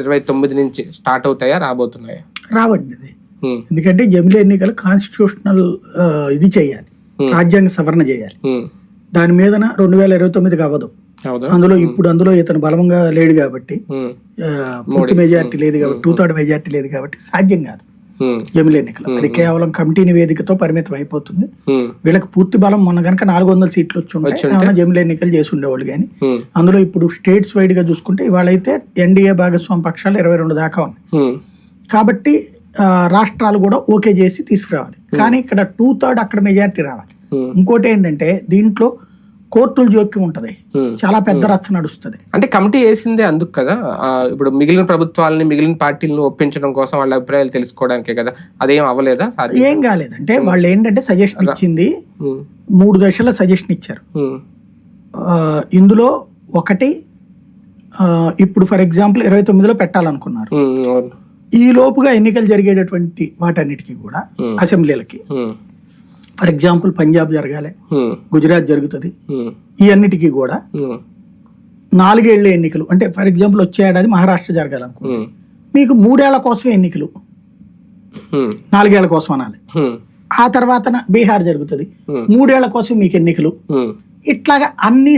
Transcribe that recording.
ఇరవై తొమ్మిది నుంచి స్టార్ట్ అవుతాయా రాబోతున్నాయా? రావండి అది ఎందుకంటే జమిలీ ఎన్నికలు కాన్స్టిట్యూషనల్ ఇది చేయాలి. రాజ్యాంగ సవరణ చేయాలి. దాని మీదన రెండు వేల ఇరవై తొమ్మిదికి అవ్వదు. అందులో ఇప్పుడు అందులో ఇతను బలంగా లేడు కాబట్టి పూర్తి మెజారిటీ లేదు కాబట్టి టూ థర్డ్ మెజారిటీ లేదు కాబట్టి సాధ్యం కాదు. ఉమ్, జమిలీ ఎన్నికలు. అది కేవలం కమిటీ నివేదికతో పరిమితం అయిపోతుంది. ఉమ్, వీళ్ళకి పూర్తి బలం మొన్న కనుక నాలుగు వందల సీట్లు వచ్చి ఉంటే? ఏమైనా జమిలీ ఎన్నికలు చేసి ఉండేవాళ్ళు కానీ. అందులో ఇప్పుడు స్టేట్స్ వైడ్గా చూసుకుంటే ఇవాళ అయితే ఎన్డీఏ భాగస్వామి పక్షాలు ఇరవై రెండు దాకా ఉన్నాయి. కాబట్టి రాష్ట్రాలు కూడా ఓకే చేసి తీసుకురావాలి. కానీ ఇక్కడ టూ థర్డ్ అక్కడ మెజారిటీ రావాలి. Hmm. ఇంకోటి ఏంటంటే దీంట్లో కోర్టుల జోక్యం ఉంటది. చాలా పెద్ద రచ్చ నడుస్తుంది. అంటే కమిటీ వేసిందే అందుకు కదా? ఇప్పుడు మిగిలిన ప్రభుత్వాలని మిగిలిన పార్టీలను ఒప్పించడం కోసం వాళ్ళ అభిప్రాయాలు తెలుసుకోవడానికే కదా? అదేం అవ్వలేదా ఏం కాలేదంటే వాళ్ళు ఏంటంటే సజెషన్ ఇచ్చింది. మూడు దశల సజెషన్ ఇచ్చారు. ఇందులో ఒకటి ఇప్పుడు ఫర్ ఎగ్జాంపుల్ ఇరవై తొమ్మిదిలో పెట్టాలనుకున్నారు. ఈ లోపుగా ఎన్నికలు జరిగేటటువంటి వాటన్నిటికీ కూడా అసెంబ్లీలకి ఫర్ ఎగ్జాంపుల్ పంజాబ్ జరగాలి గుజరాత్ జరుగుతుంది ఈ అన్నిటికీ కూడా నాలుగేళ్ళ ఎన్నికలు అంటే ఫర్ ఎగ్జాంపుల్ వచ్చే ఏడాది మహారాష్ట్ర జరగాలనుకో మీకు మూడేళ్ళ కోసమే ఎన్నికలు. నాలుగేళ్ళ కోసం అనాలి. ఆ తర్వాత బీహార్ జరుగుతుంది. మూడేళ్ళ కోసం మీకు ఎన్నికలు. ఇట్లాగా అన్ని